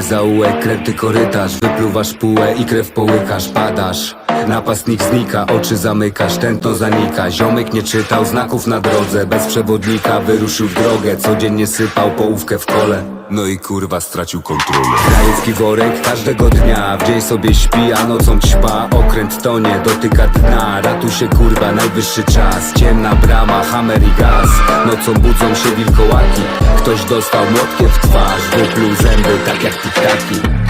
Ślepy zaułek, kręty korytarz Wypluwasz półę i krew połykasz Padasz, napastnik znika Oczy zamykasz, tętno zanika. Ziomek nie czytał znaków na drodze Bez przewodnika wyruszył w drogę Codziennie sypał połówkę w kole. No i kurwa stracił kontrolę. Krajewski worek każdego dnia W dzień sobie śpi, a nocą ćpa. Okręt tonie, dotyka dna Ratuj się kurwa, najwyższy czas. Ciemna brama, hammer i gaz Nocą budzą się wilkołaki? Ktoś dostał młotkiem w twarz Wypluł zęby tak jak tiktaki.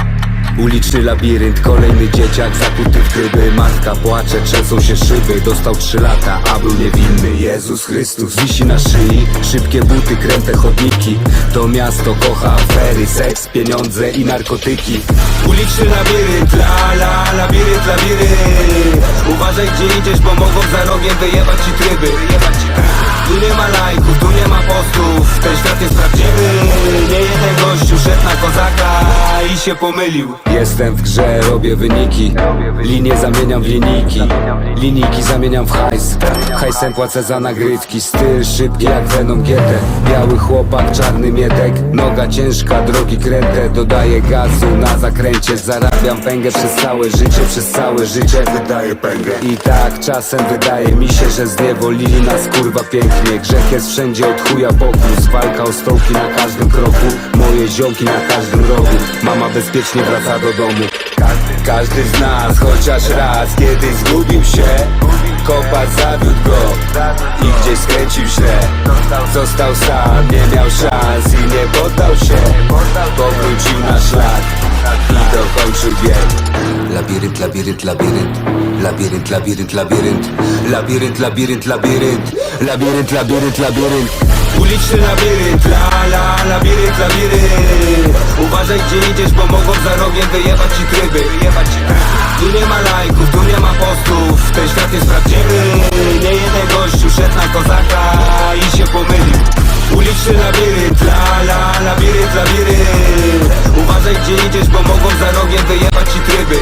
Uliczny labirynt, kolejny dzieciak zakuty w tryby. Matka płacze, trzęsą się szyby. Dostał trzy lata, a był niewinny. Jezus Chrystus wisi na szyi. Szybkie buty, kręte chodniki. To miasto kocha afery, seks, pieniądze i narkotyki. Uliczny labirynt, la la, labirynt, labirynt. Uważaj gdzie idziesz, bo mogą za rogiem wyjebać ci tryby Tu nie ma lajków, tu nie ma postów. Ten świat jest prawdziwy Nie jeden gościu szedł na kozaka i się pomylił. Jestem w grze, robię wyniki. Linie zamieniam w linijki. Linijki zamieniam w hajs. Hajsem płacę za nagrywki. Styl szybki jak Venom GT Biały chłopak, czarny mietek. Noga ciężka, drogi kręte. Dodaję gazu na zakręcie. Zarabiam pęgę przez całe życie Przez całe życie. Wydaję pęgę. I tak czasem wydaje mi się, że zniewolili nas kurwa pięknie Grzech jest wszędzie od chuja pokus Walka o stołki na każdym kroku. Moje ziomki na każdym rogu. Mama bezpiecznie wraca do domu. Każdy, z nas chociaż raz Kiedyś zgubił się. Kopa zawiódł go I gdzieś skręcił źle. Został sam, nie miał szans I nie poddał się. Powrócił na szlak dokończył bieg Labirynt, labirynt, labirynt. Labirynt, labirynt, labirynt. Labirynt, labirynt, labirynt. Labirynt, labirynt, labirynt. Uliczny labirynt, la la, labirynt, labirynt. Uważaj gdzie idziesz, bo mogą za rogiem wyjebać ci tryby Tu nie ma lajków, tu nie ma postów. Ten świat jest prawdziwy. Nie jeden gościu szedł na kozaka i się pomylił. Uliczny labirynt, la la, labirynt, labirynt. Uważaj gdzie idziesz, bo mogą rogiem wyjebać ci tryby.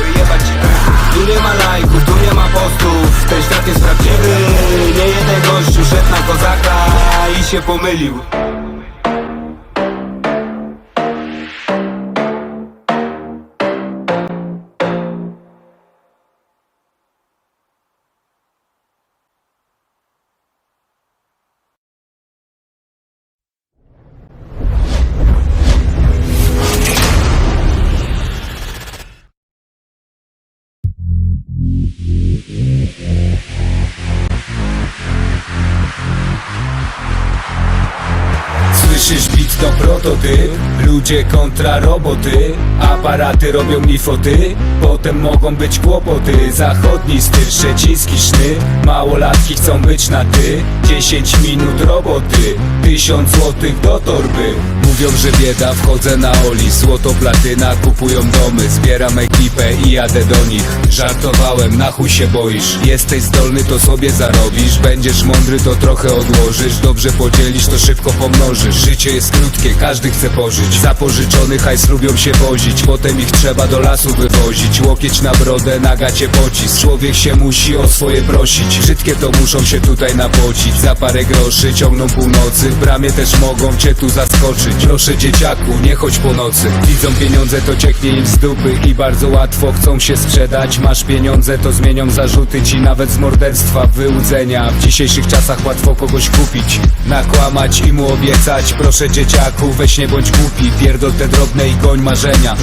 Tu nie ma lajków, tu nie ma postów. Ten świat jest prawdziwy. Nie jeden gościu szedł na kozaka i się pomylił Słyszysz bit to prototyp. Ludzie kontra roboty. Aparaty robią mi foty. Potem mogą być kłopoty. Zachodni styl, szczeciński szny. Małolatki chcą być na ty. 10 minut roboty. Tysiąc złotych do torby. Mówią, że bieda, wchodzę na Oli. Złoto, platyna, kupują domy. Zbieram ekipę i jadę do nich. Żartowałem, na chuj się boisz. Jesteś zdolny, to sobie zarobisz. Będziesz mądry, to trochę odłożysz. Dobrze podzielisz, to szybko pomnożysz. Życie jest krótkie, każdy chce pożyć. Zapożyczony hajs lubią się wozić Potem ich trzeba do lasu wywozić. Łokieć na brodę, na gacie pocisk. Człowiek się musi o swoje prosić. Brzydkie to muszą się tutaj napocić. Za parę groszy ciągną północy. W bramie też mogą cię tu zaskoczyć. Proszę dzieciaku, nie chodź po nocy. Widzą pieniądze, to cieknie im z dupy I bardzo łatwo chcą się sprzedać. Masz pieniądze, to zmienią zarzuty Ci nawet z morderstwa, wyłudzenia. W dzisiejszych czasach łatwo kogoś kupić Nakłamać i mu obiecać. Proszę dzieciaku, weź nie bądź głupi Pierdol te drobne i goń marzenia.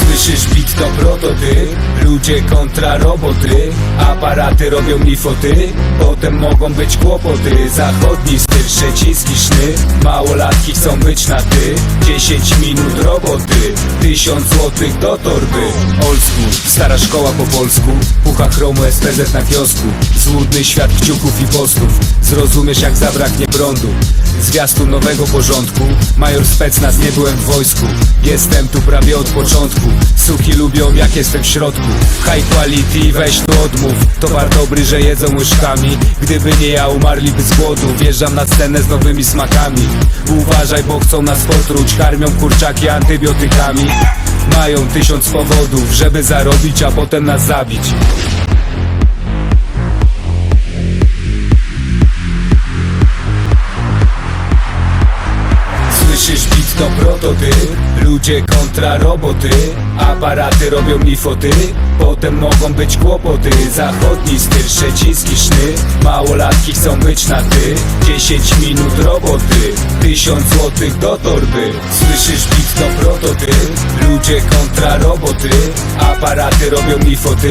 Słyszysz bit to prototyp Ludzie kontra roboty. Aparaty robią mi foty Potem mogą być kłopoty. Zachodni styl, szczeciński szny Małolatki chcą być na ty. 10 minut roboty Tysiąc złotych do torby. Old school, stara szkoła po polsku. Pucha chromu SPZ na kiosku. Złudny świat kciuków i postów. Zrozumiesz jak zabraknie prądu. Zwiastun nowego porządku. Major Specnaz, nie byłem w wojsku. Jestem tu prawie od początku. Suki lubią jak jestem w środku High quality, weź tu odmów. Towar dobry, że jedzą łyżkami. Gdyby nie ja, umarliby z głodu. Wjeżdżam na scenę z nowymi smakami. Uważaj, bo chcą nas potruć. Karmią kurczaki antybiotykami. Mają tysiąc powodów, żeby zarobić, a potem nas zabić Słyszysz bit to prototyp Ludzie kontra roboty. Aparaty robią mi foty. Potem mogą być kłopoty. Zachodni styl, szczeciński szny. Małolatki chcą być na ty. 10 minut roboty. Tysiąc złotych do torby. Słyszysz bit to prototyp Ludzie kontra roboty. Aparaty robią mi foty.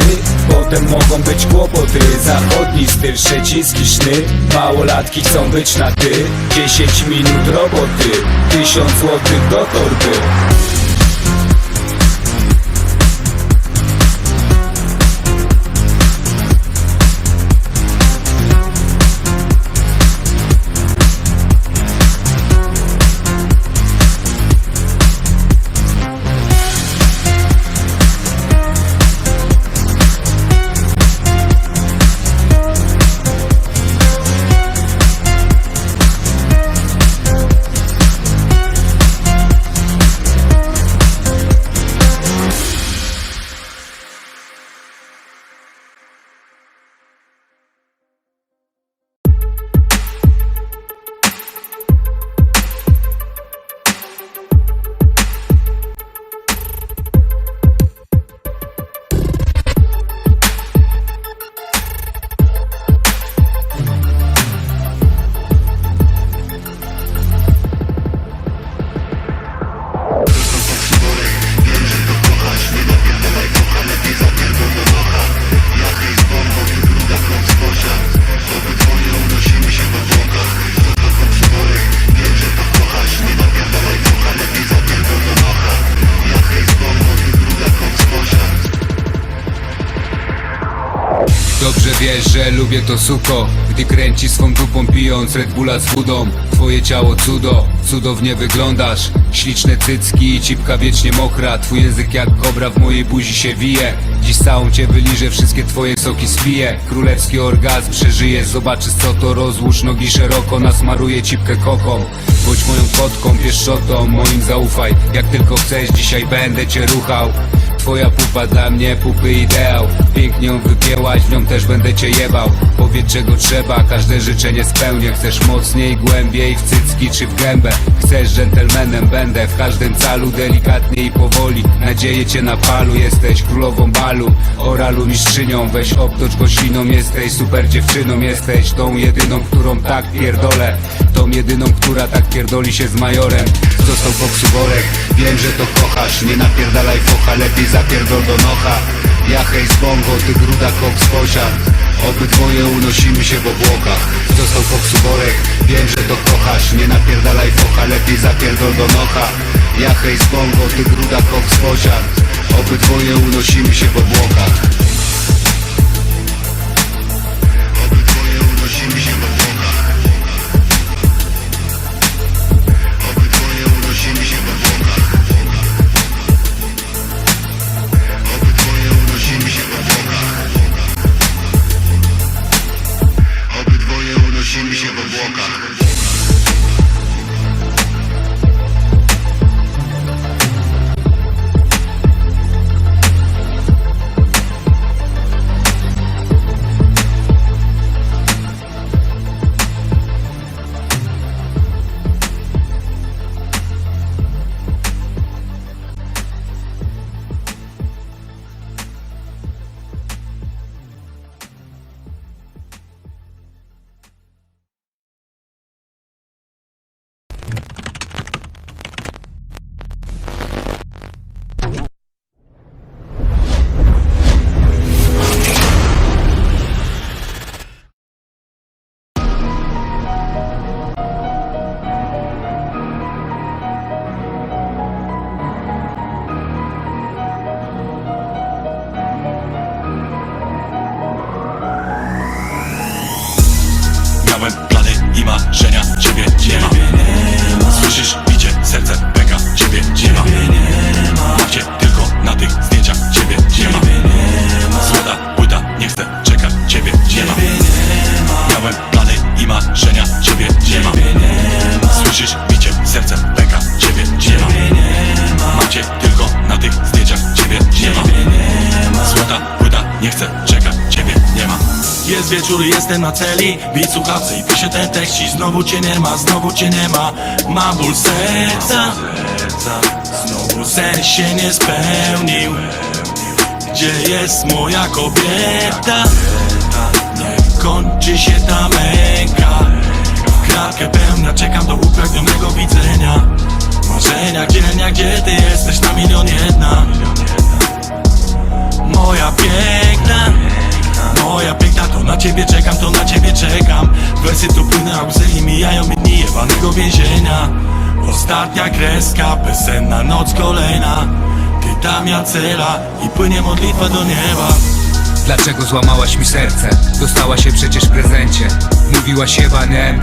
Potem mogą być kłopoty. Zachodni styl, szczeciński szny. Małolatki chcą być na ty. 10 minut roboty Tysiąc złotych do torby że lubię to suko Gdy kręci swą dupą pijąc Red Bulla z wodą. Twoje ciało cudo, cudownie wyglądasz. Śliczne cycki i cipka wiecznie mokra. Twój język jak kobra w mojej buzi się wije. Dziś całą cię wyliżę, wszystkie twoje soki spiję. Królewski orgazm przeżyjesz Zobaczysz co to. Rozłóż nogi szeroko Nasmaruję cipkę koką. Bądź moją kotką, pieszczotą Moim zaufaj, jak tylko chcesz Dzisiaj będę cię ruchał Twoja pupa dla mnie, pupy ideał. Pięknie ją wypięłaś, w nią też będę cię jebał. Powiedz czego trzeba, każde życzenie spełnię. Chcesz mocniej, głębiej, w cycki czy w gębę? Chcesz dżentelmenem, będę w każdym calu Delikatnie i powoli, nadzieję cię na palu Jesteś królową balu, oralu mistrzynią Weź obtocz gościną, jesteś super dziewczyną Jesteś tą jedyną, którą tak pierdolę Tą jedyną, która tak pierdoli się z majorem. Został koksu worek, wiem, że to kochasz. Nie napierdalaj focha, lepiej zapierdol do nocha. Ja hej z bongo, ty gruda koks posiad Obydwoje unosimy się w obłokach. Został koksu worek, wiem, że to kochasz. Nie napierdalaj focha, lepiej zapierdol do nocha. Ja hej z bongo, ty gruda koks posiad Obydwoje unosimy się w obłokach wieczór, jestem na celi. Bit słuchawce i piszę ten tekst i znowu cię nie ma, znowu cię nie ma. Mam ból serca. Znowu sen się nie spełnił. Gdzie jest moja kobieta? Nie kończy się ta męka. Kratkę pełna, czekam do upragnionego widzenia. Marzenia dzielnia, gdzie ty jesteś? Na milion jedna na ciebie czekam, to na ciebie czekam. Wersy tu płynę, a łzy i mijają mi dni jebanego więzienia. Ostatnia kreska, bezsenna noc kolejna. Ty tam ja cela i płynie modlitwa do nieba Dlaczego złamałaś mi serce? Dostała się przecież w prezencie. Mówiłaś chyba nie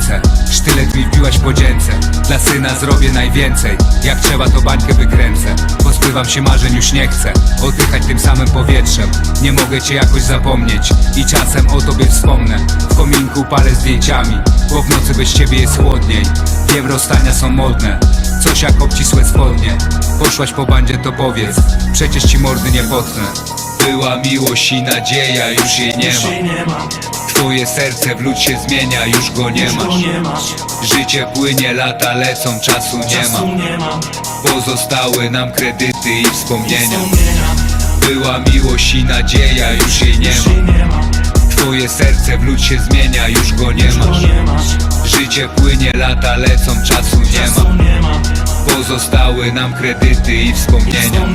Sztylet mi wbiłaś po dzięce Dla syna zrobię najwięcej. Jak trzeba to bańkę wykręcę. Pozbywam się marzeń, już nie chcę. Oddychać tym samym powietrzem. Nie mogę cię jakoś zapomnieć. I czasem o tobie wspomnę. W kominku palę zdjęciami. Bo w nocy bez ciebie jest chłodniej. Wiem, rozstania są modne. Coś jak obcisłe spodnie. Poszłaś po bandzie, to powiedz. Przecież ci mordy nie potnę była miłość i nadzieja, już jej nie ma. Twoje serce w lód się zmienia, już go nie masz. Życie płynie, lata lecą, czasu nie ma Pozostały nam kredyty i wspomnienia. Była miłość i nadzieja, już jej nie ma. Twoje serce w lód się zmienia, już go nie masz. Życie płynie, lata lecą, czasu nie ma, Pozostały nam kredyty i wspomnienia